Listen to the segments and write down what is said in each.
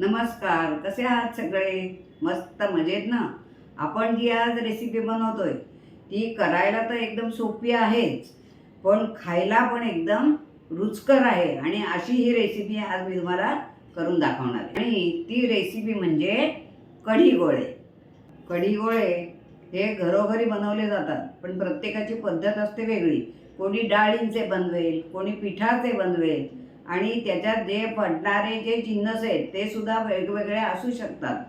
नमस्कार कसे आहात सगळे? मस्त मजेत ना? आपण जी आज रेसिपी बनवतोय ती करायला तर एकदम सोपी आहेच पण खायला पण एकदम रुचकर आहे आणि अशी ही रेसिपी आज मी तुम्हाला करून दाखवणार आहे. आणि ती रेसिपी म्हणजे कढी गोळे कढी गोळे हे घरोघरी बनवले जातात पण प्रत्येकाची पद्धत असते वेगळी. कोणी डाळींचे बनवेल कोणी पिठाचे बनवेल आणि त्याच्यात जे पडणारे जे जिन्नस आहेत ते सुद्धा वेगवेगळे असू शकतात.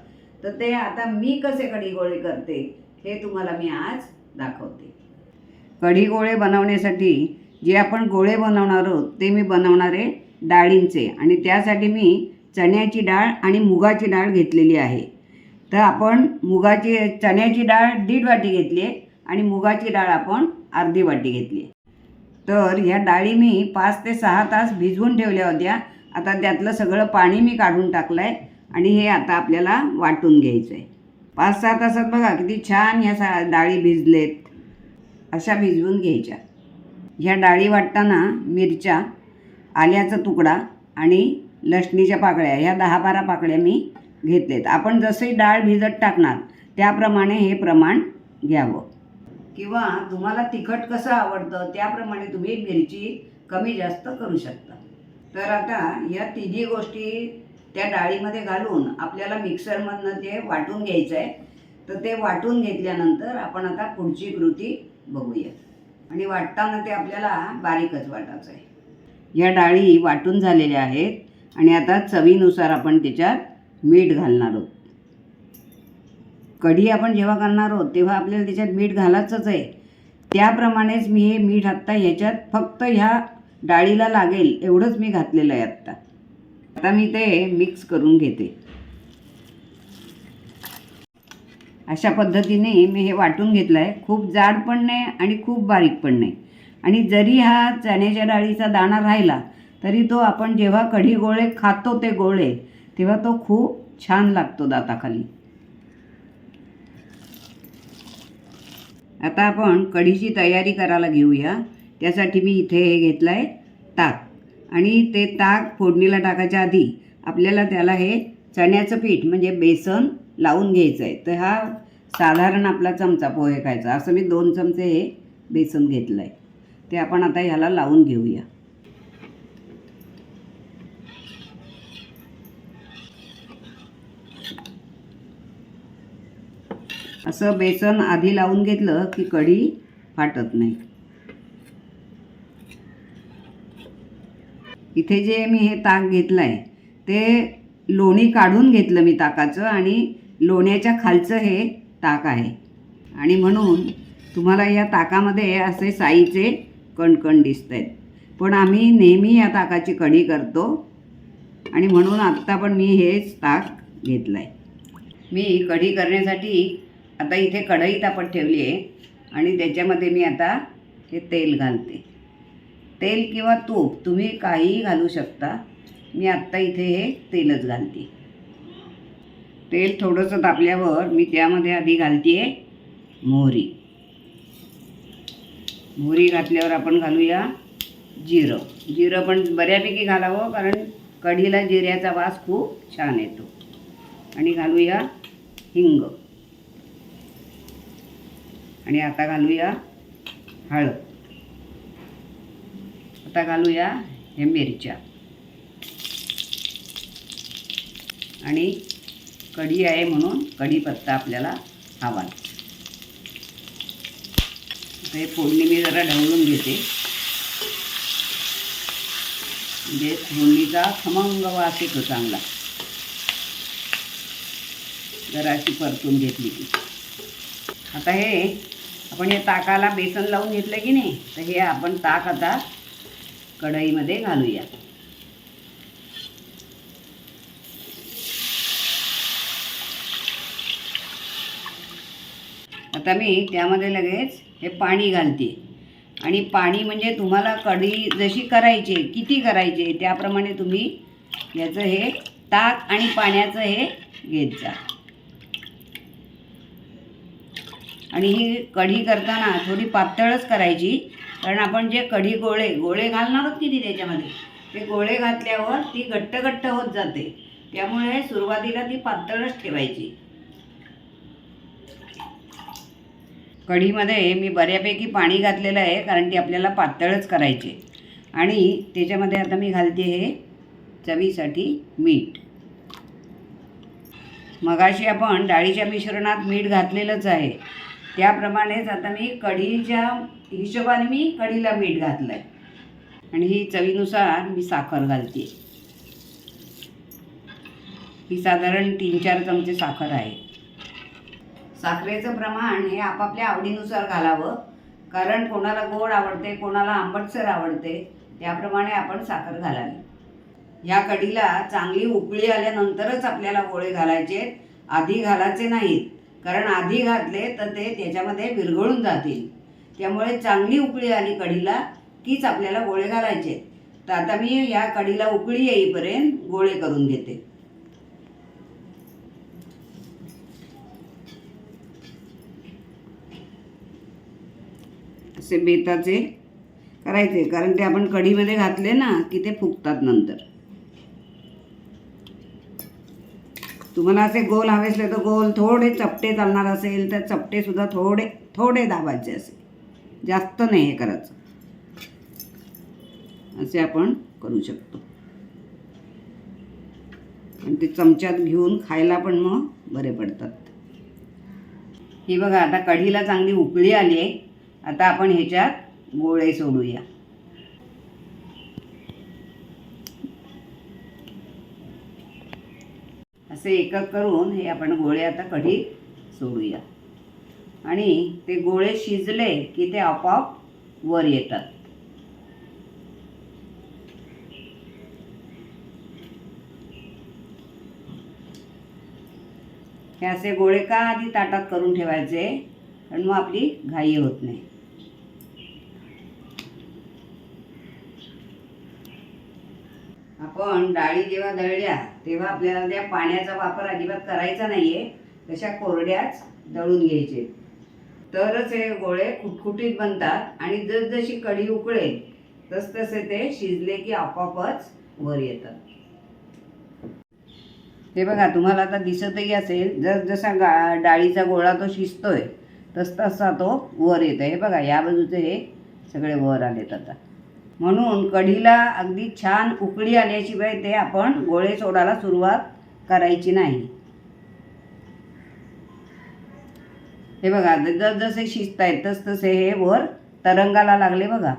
तर ते आता मी कसे कढी गोळे करते हे तुम्हाला मी आज दाखवते. कढी गोळे बनवण्यासाठी जे आपण गोळे बनवणार आहोत ते मी बनवणार आहे डाळींचे. आणि त्यासाठी मी चण्याची डाळ आणि मुगाची डाळ घेतलेली आहे. तर आपण मुगाची चण्याची डाळ दीड वाटी घेतली आहे आणि मुगाची डाळ आपण अर्धी वाटी घेतली आहे. तर ह्या डाळी मी पाच ते सहा तास भिजवून ठेवल्या होत्या. आता त्यातलं सगळं पाणी मी काढून टाकलं आहे आणि हे आता आपल्याला वाटून घ्यायचं आहे पाच सहा तासात बघा किती छान ह्या सा डाळी भिजलेत. अशा भिजवून घ्यायच्या. ह्या डाळी वाटताना मिरच्या आल्याचा तुकडा आणि लसणीच्या पाकळ्या ह्या दहा बारा पाकळ्या मी घेतलेत. आपण जसे डाळ भिजत टाकणार त्याप्रमाणे हे प्रमाण घ्यावं. किंवा तुम्हाला तिखट कसं आवडतं त्याप्रमाणे तुम्ही मिरची कमी जास्त करू शकता. तर आता या तिन्ही गोष्टी त्या डाळीमध्ये घालून आपल्याला मिक्सरमधनं ते वाटून घ्यायचं आहे तर ते वाटून घेतल्यानंतर आपण आता पुढची कृती बघूया आणि वाटताना ते आपल्याला बारीकच वाटायचं आहे या डाळी वाटून झालेल्या आहेत आणि आता चवीनुसार आपण त्याच्यात मीठ घालणार आहोत. कढी आपण जेव्हा करणार आहोत तेव्हा आपल्याला त्याच्यात मीठ घालायचंच आहे. त्याप्रमाणेच मी हे मीठ आत्ता ह्याच्यात फक्त ह्या डाळीला लागेल एवढंच मी घातलेलं आहे आत्ता. आता मी ते मिक्स करून घेते. अशा पद्धतीने मी हे वाटून घेतलं आहे खूप जाड पण नाही आणि खूप बारीक पण नाही. आणि जरी हा चण्याच्या डाळीचा दाणा राहिला तरी तो आपण जेव्हा कढी गोळे खातो ते गोळे तेव्हा तो खूप छान लागतो दाताखाली. आता आपण कढीची तयारी करायला घेऊया. त्यासाठी मी इथे हे घेतलं आहे ताक. आणि ते ताक फोडणीला टाकायच्या आधी आपल्याला त्याला हे चण्याचं पीठ म्हणजे बेसन लावून घ्यायचं आहे तर हा साधारण आपला चमचा पोहे खायचा. असं मी दोन चमचे हे बेसन घेतलं आहे ते आपण आता ह्याला लावून घेऊया. असं बेसन आधी लावून घेतलं की कढी फाटत नाही. इथे जे मी हे ताक घेतलं आहे ते लोणी काढून घेतलं मी ताकाचं आणि लोण्याच्या खालचं हे ताक आहे. आणि म्हणून तुम्हाला या ताकामध्ये असे साईचे कणकण दिसत आहेत पण आम्ही नेहमी या ताकाची कढी करतो आणि म्हणून आत्ता पण मी हेच ताक घेतलं आहे मी कढी करण्यासाठी आता इथे कढई तापत ठेवली आहे आणि त्याच्यामध्ये मी आता हे तेल घालते. तेल किंवा तूप तुम्ही काहीही घालू शकता. मी आत्ता इथे हे तेलच घालते. तेल थोडंसं तापल्यावर मी त्यामध्ये आधी घालते आहे मोहरी. मोहरी घातल्यावर आपण घालूया जिरं. जिरं पण बऱ्यापैकी घालावं कारण कढीला जिऱ्याचा वास खूप छान येतो. आणि घालूया हिंग. आणि आता घालूया हळद. आता घालूया हे मिरच्या. आणि कढी आहे म्हणून कढीपत्ता आपल्याला हवा. हे फोडणी मी जरा ढवळून घेते. म्हणजे फोडणीचा खमंग वास येतो चांगला. जरा अशी परतून घेतली की. आता हे आपण हे ताकाला बेसन लावून घेतलं की नाही तर हे आपण ताक आता कढईमध्ये घालूया. आता मी त्यामध्ये लगेच हे पाणी घालते. आणि पाणी म्हणजे तुम्हाला कढी जशी करायची आहे, किती करायची आहे, त्याप्रमाणे तुम्ही याचं हे ताक आणि पाण्याचं हे घेत जा. आणि ही कढी करताना थोडी पातळच करायची. कारण आपण जे कढी गोळे गोळे घालणारच किती त्याच्यामध्ये. ते गोळे घातल्यावर ती घट्ट घट्ट होत जाते. त्यामुळे सुरुवातीला ती पातळच ठेवायची. कढीमध्ये मी बऱ्यापैकी पाणी घातलेलं आहे कारण ती आपल्याला पातळच करायची आणि त्याच्यामध्ये आता मी घालते हे चवीसाठी मीठ. मगाशी आपण डाळीच्या मिश्रणात मीठ घातलेलंच आहे. त्याप्रमाणेच आता मी कढीच्या हिशोबाने मी कढीला मीठ घातलं आहे आणि ही चवीनुसार मी साखर घालते. ही साधारण तीन चार चमचे साखर आहे. साखरेचं प्रमाण हे आपापल्या आवडीनुसार घालावं. कारण कोणाला गोड आवडते कोणाला आंबटसर आवडते त्याप्रमाणे आपण साखर घालावी. या कढीला चांगली उकळी आल्यानंतरच आपल्याला गोळे घालायचे आधी घालायचे नाहीत. कारण आधी घातले तर ते त्याच्यामध्ये विरघळून जातील. त्यामुळे चांगली उकळी आली कढीला कीच आपल्याला गोळे घालायचे. तर आता मी या कढीला उकळी येईपर्यंत गोळे करून घेते. असे बेताचे करायचे कारण ते आपण कढीमध्ये घातले ना की ते फुगतात नंतर. तुम्हाला असे गोल हवे असले तर गोल थोडे चपटे चालणार असेल तर चपटेसुद्धा थोडे थोडे दाबायचे असेल. जास्त नाही हे करायचं. असे आपण करू शकतो. आणि ते चमच्यात घेऊन खायला पण मग बरे पडतात. ही बघा आता कढीला चांगली उकळी आली आहे. आता आपण ह्याच्यात गोळे सोडूया. असे एकक करून हे आपण गोळे आता कढी सोडूया. आणि ते गोळे शिजले की ते आपोआप वर येतात. हे असे गोळे का आधी ताटात करून ठेवायचे? कारण मग आपली घाई होत नाही. आपण डाळी जेव्हा दळल्या तेव्हा आपल्याला त्या पाण्याचा वापर अजिबात करायचा नाहीये. तशा कोरड्याच दळून घ्यायचे. तरच हे गोळे खुटखुटीत बनतात आणि जसजशी कढी उकळेल तसतसे ते शिजले की आपोआपच वर येतात. हे बघा तुम्हाला आता दिसतही असेल जसजसा गा डाळीचा गोळा तो शिजतोय तस तसा तो वर येतो हे बघा या बाजूचे हे सगळे वर आलेत आता. म्हणून कढीला अगदी छान उकळी आल्याशिवाय ते आपण गोळे सोडायला सुरुवात करायची नाही. हे बघा जसजसे शिजत आहेत तसतसे हे वर तरंगाला लागले बघा.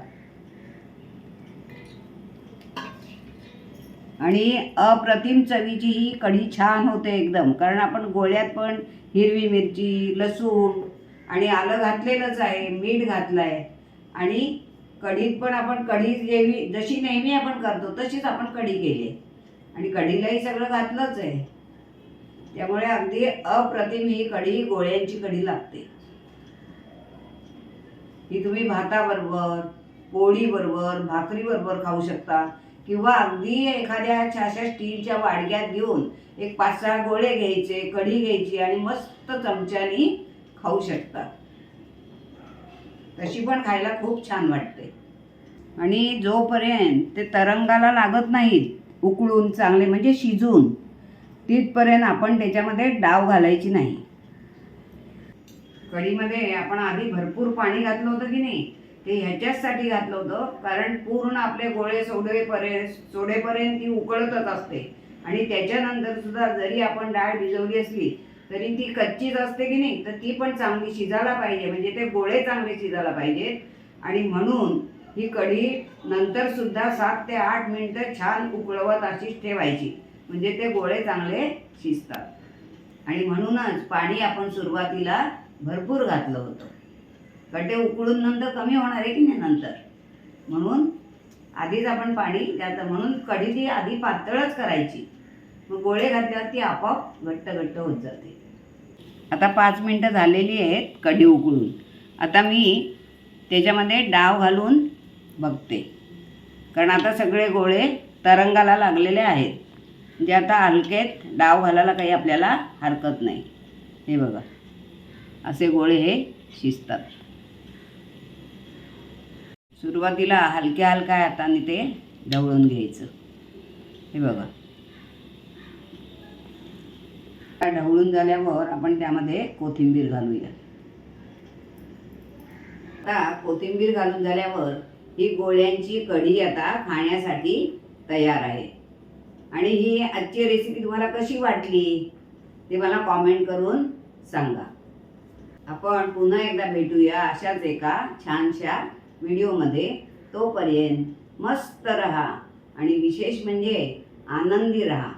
आणि अप्रतिम चवीची ही कढी छान होते एकदम कारण आपण गोळ्यात पण हिरवी मिरची लसूण आणि आलं घातलेलंच आहे मीठ घातलं आहे आणि कढीत पण आपण कढी जेवी जशी नेहमी आपण करतो तशीच आपण कढी केली आणि कढीलाही सगळं घातलंच आहे. त्यामुळे अगदी अप्रतिम ही कढी गोळ्यांची कढी लागते. ही तुम्ही भाताबरोबर पोळीबरोबर भाकरीबरोबर खाऊ शकता. किंवा अगदी एखाद्या छाशा स्टीलच्या वाडग्यात घेऊन एक पाच सहा गोळे घ्यायचे कढी घ्यायची आणि मस्त चमच्यानी खाऊ शकता. तशी पण खायला खूप छान वाटते. आणि जोपर्यंत ते तरंगाला लागत नाहीत उकळून चांगले म्हणजे शिजून तिथपर्यंत आपण त्याच्यामध्ये डाव घालायची नाही. कढीमध्ये आपण आधी भरपूर पाणी घातलं होतं की नाही ते ह्याच्याचसाठी घातलं होतं कारण पूर्ण आपले गोळे सोडेपर्यंत सोडेपर्यंत ती उकळतच असते. आणि त्याच्यानंतर सुद्धा जरी आपण डाळ भिजवली असली तरी ती कच्चीच असते की नाही तर ती पण चांगली शिजायला पाहिजे. म्हणजे ते गोळे चांगले शिजायला पाहिजेत आणि म्हणून ही कढी नंतर सुद्धा सात ते आठ मिनटं छान उकळवत अशीच ठेवायची. म्हणजे ते गोळे चांगले शिजतात. आणि म्हणूनच पाणी आपण सुरुवातीला भरपूर घातलं होतं. कारण उकळून नंतर कमी होणार आहे की नाही नंतर? म्हणून आधीच आपण पाणी घातलं म्हणून कढी ती आधी पातळच करायची. मग गोळे घातल्यावर ती आपोआप घट्ट घट्ट होत जाते. आता पाच मिनटं झालेली आहेत कढी उकळून. आता मी त्याच्यामध्ये डाव घालून बघते. कारण आता सगळे गोळे तरंगाला लागलेले आहेत. म्हणजे आता हलकेत डाव घालायला काही आपल्याला हरकत नाही. हे बघा. असे गोळे हे शिजतात. सुरुवातीला हलक्या हलक्या हाताने ते ढवळून घ्यायचं. हे बघा. ढवळून झाल्यावर आपण त्यामध्ये कोथिंबीर घालूया. आता कोथिंबीर घालून झाल्यावर ही गोळ्यांची कढी आता खाण्यासाठी तयार आहे. आणि ही आजची रेसिपी तुम्हाला कशी वाटली ते मला कॉमेंट करून सांगा. आपण पुन्हा एकदा भेटूया अशाच एका छानशा व्हिडिओमध्ये. तोपर्यंत मस्त रहा आणि विशेष म्हणजे आनंदी रहा.